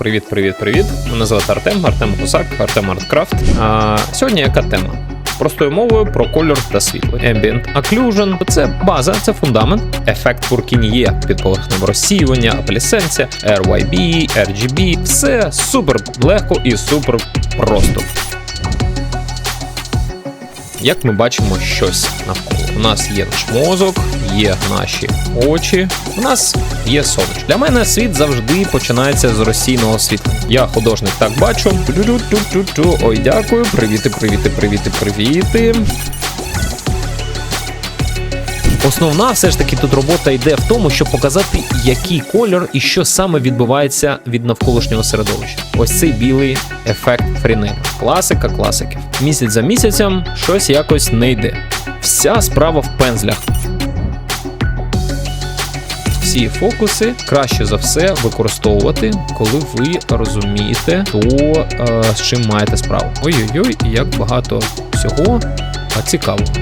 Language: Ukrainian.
Привіт, привіт, привіт. Мене звати Артем, Артем Косак, Артем Арткрафт. А, сьогодні яка тема? Простою мовою про кольор та світло. Ambient Occlusion – це база, це фундамент. Ефект Фуркін'є, підповерхневе розсіювання, аплісенція, RYB, RGB. Все супер легко і супер просто. Як ми бачимо щось навколо. У нас є наш мозок, є наші очі, у нас є сонечко. Для мене світ завжди починається з розсійного світла. Я художник так бачу. Ой, дякую. Привіти, привіти, привіти, привіти. Основна все ж таки тут робота йде в тому, щоб показати, який кольор і що саме відбувається від навколишнього середовища. Ось цей білий ефект Фрінеля. Класика класиків. Місяць за місяцем щось якось не йде. Вся справа в пензлях. Всі фокуси краще за все використовувати, коли ви розумієте, то е, з чим маєте справу. Ой-ой-ой, як багато всього цікавого.